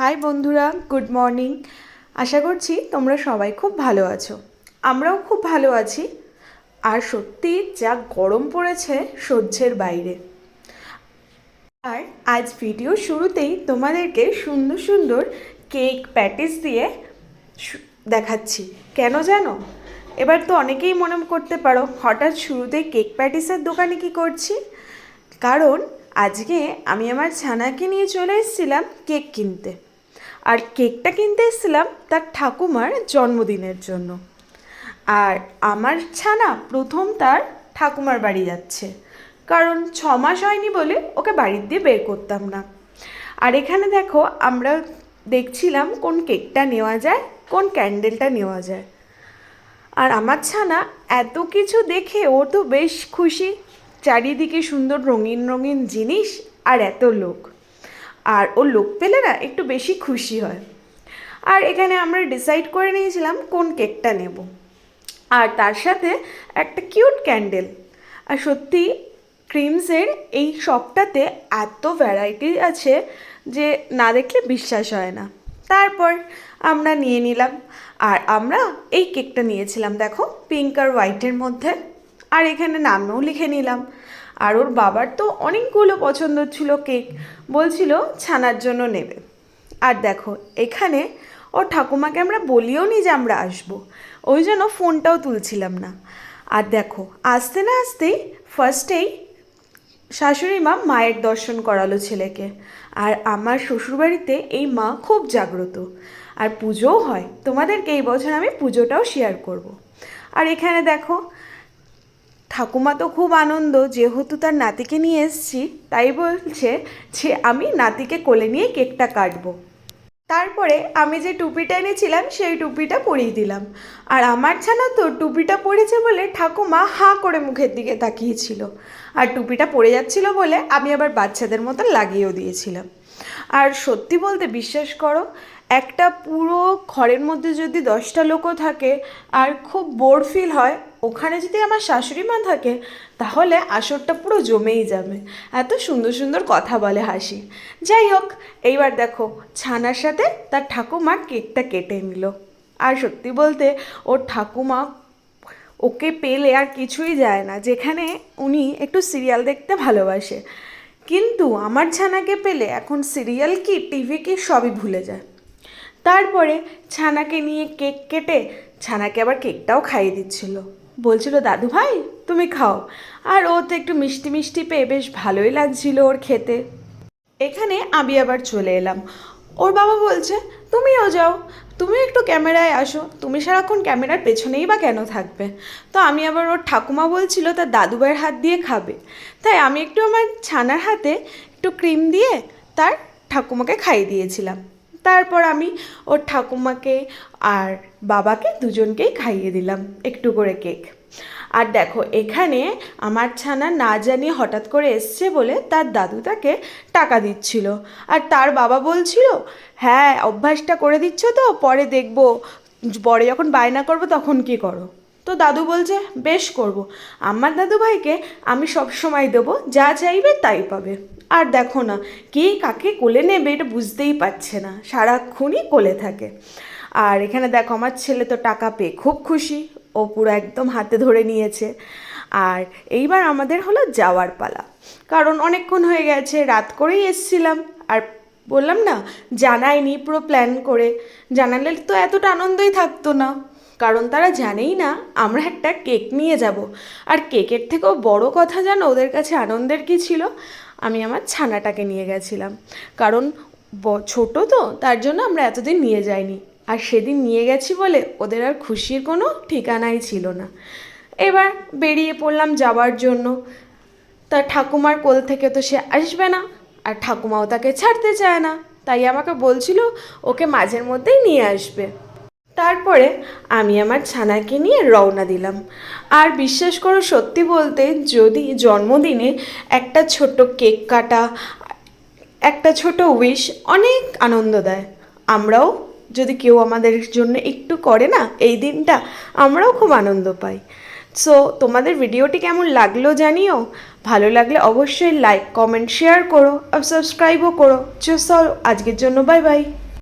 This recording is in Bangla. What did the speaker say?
হাই বন্ধুরা গুড মর্নিং আশা করছি তোমরা সবাই খুব ভালো আছো। আমরাও খুব ভালো আছি। আর সত্যি যা গরম পড়েছে সহ্যের বাইরে। আর আজ ভিডিও শুরুতেই তোমাদেরকে সুন্দর সুন্দর কেক প্যাটিস দিয়ে দেখাচ্ছি। কেন জানো? এবার তো অনেকেই মনে করতে পারো, হঠাৎ শুরুতেই কেক প্যাটিসের দোকানে কি করছি? কারণ আজকে আমি আমার ছানাকে নিয়ে চলে এসেছিলাম কেক কিনতে। আর কেকটা কিনতে এসেছিলাম তার ঠাকুমার জন্মদিনের জন্য। আর আমার ছানা প্রথম তার ঠাকুমার বাড়ি যাচ্ছে। কারণ ছ মাস হয়নি বলে ওকে বাড়ির দিয়ে বের করতাম না। আর এখানে দেখো আমরা দেখছিলাম কোন কেকটা নেওয়া যায়, কোন ক্যান্ডেলটা নেওয়া যায়। আর আমার ছানা এত কিছু দেখে ও তো বেশ খুশি। চারিদিকে সুন্দর রঙিন রঙিন জিনিস আর এত লোক। আর ও লোক পেলে না একটু বেশি খুশি হয়। আর এখানে আমরা ডিসাইড করে নিয়েছিলাম কোন কেকটা নেব। আর তার সাথে একটা কিউট ক্যান্ডেল আর সত্যি ক্রিমসের এই শপটাতে এত ভ্যারাইটি আছে যে না দেখলে বিশ্বাস হয় না। তারপর আমরা নিয়ে নিলাম। আর আমরা এই কেকটা নিয়েছিলাম, দেখো পিঙ্ক আর হোয়াইটের মধ্যে। আর এখানে নামও লিখে নিলাম। আর ওর বাবার তো অনেকগুলো পছন্দ ছিল কেক। বলছিল ছানার জন্য নেবে। আর দেখো, এখানে ওর ঠাকুমাকে আমরা বলিও নি যে আমরা আসব। ওই জন্য ফোনটাও তুলছিলাম না। আর দেখো, আসতে না আসতেই ফার্স্টেই শাশুড়ি মা মায়ের দর্শন করালো ছেলেকে। আর আমার শ্বশুরবাড়িতে এই মা খুব জাগ্রত। আর পুজোও হয়। তোমাদেরকে এই বছর আমি পুজোটাও শেয়ার করব। আর এখানে দেখো ঠাকুমা তো খুব আনন্দ, যেহেতু তার নাতিকে নিয়ে এসেছি, তাই বলছে যে আমি নাতিকে কোলে নিয়ে কেকটা কাটবো। তারপরে আমি যে টুপিটা এনেছিলাম, সেই টুপিটা পরিয়ে দিলাম। আর আমার ছানা তো টুপিটা পরেছে বলে ঠাকুমা হাঁ করে মুখের দিকে তাকিয়েছিল। আর টুপিটা পরে যাচ্ছিল বলে আমি আবার বাচ্চাদের মতো লাগিয়েও দিয়েছিলাম। আর সত্যি বলতে বিশ্বাস করো একটা পুরো ঘরের মধ্যে যদি দশটা লোকও থাকে আর খুব বোর ফিল হয়, ওখানে যদি আমার শাশুড়ি মা থাকে, তাহলে আসরটা পুরো জমেই যাবে। এত সুন্দর সুন্দর কথা বলে হাসি। যাই হোক, এইবার দেখো, ছানার সাথে তার ঠাকুমা কেকটা কেটে নিল। আর সত্যি বলতে, ওর ঠাকুমা ওকে পেলে আর কিছুই যায় না, যেখানে উনি একটু সিরিয়াল দেখতে ভালোবাসে। কিন্তু আমার ছানাকে পেলে এখন সিরিয়াল কি টিভি কি সবই ভুলে যায়। তারপরে ছানাকে নিয়ে কেক কেটে ছানাকে আবার কেকটাও খাইয়ে দিচ্ছিল। বলছিল, দাদু ভাই, তুমি খাও। আর ও তো একটু মিষ্টি মিষ্টি পেয়ে বেশ ভালোই লাগছিল ওর খেতে। এখানে আমি আবার চলে এলাম। ওর বাবা বলছে, তুমিও যাও তুমি একটু ক্যামেরায় আসো। তুমি সারাক্ষণ ক্যামেরার পেছনেই বা কেন থাকবে? তো আমি আবার ওর ঠাকুমা বলছিল তার দাদু ভাইয়ের হাত দিয়ে খাবে। তাই আমি একটু আমার ছানার হাতে একটু ক্রিম দিয়ে তার ঠাকুমাকে খাইয়ে দিয়েছিলাম। তারপর আমি ওর ঠাকুমাকে আর বাবাকে দুজনকেই খাইয়ে দিলাম, একটু করে কেক। আর দেখো, এখানে আমার ছানা না জানিয়ে হঠাৎ করে এসছে বলে তার দাদু তাকে টাকা দিচ্ছিল। আর তার বাবা বলছিল হ্যাঁ অভ্যাসটা করে দিচ্ছ তো, পরে দেখব। পরে যখন বায়না করব তখন কি করো? তো দাদু বলছে, বেশ করব। আমার দাদু ভাইকে আমি সব সময় দেবো, যা চাইবে তাই পাবে। আর দেখো না, কে কাকে কোলে নেবে এটা বুঝতেই পারছে না, সারাক্ষণই কোলে থাকে। আর এখানে দেখো, আমার ছেলে তো টাকা পেয়ে খুব খুশি, ও পুরো একদম হাতে ধরে নিয়েছে। আর এইবার আমাদের হলো যাওয়ার পালা। কারণ অনেকক্ষণ হয়ে গেছে, রাত করেই এসছিলাম। আর বললাম না জানায়নি পুরো প্ল্যান করে। জানালে তো এতটা আনন্দই থাকতো না। কারণ তারা জানেই না, আমরা একটা কেক নিয়ে যাব। আর কেকের থেকেও বড় কথা জানো, ওদের কাছে আনন্দের কি ছিল? আমি আমার ছানাটাকে নিয়ে গেছিলাম। কারণ ছোট তো, তার জন্য আমরা এতদিন নিয়ে যাইনি। আর সেদিন নিয়ে গেছি বলে ওদের আর খুশির কোনো ঠিকানাই ছিল না। এবার বেরিয়ে পড়লাম যাওয়ার জন্য। তার ঠাকুমার কোল থেকে তো সে আসবে না, আর ঠাকুমাও তাকে ছাড়তে চায় না। তাই আমাকে বলছিল, ওকে মাঝের মধ্যেই নিয়ে আসবে। তারপরে আমি আমার ছানাকে নিয়ে রওনা দিলাম। আর বিশ্বাস করো সত্যি বলতে, যদি জন্মদিনে একটা ছোট কেক কাটা, একটা ছোট উইশ অনেক আনন্দ দেয়। আমরাও যদি কেউ আমাদের জন্য একটু করে না, এই দিনটা আমরাও খুব আনন্দ পাই। সো তোমাদের ভিডিওটি কেমন লাগল জানিও। ভালো লাগলে অবশ্যই লাইক কমেন্ট শেয়ার করো আর সাবস্ক্রাইবও করো। চলো আজকের জন্য বাই বাই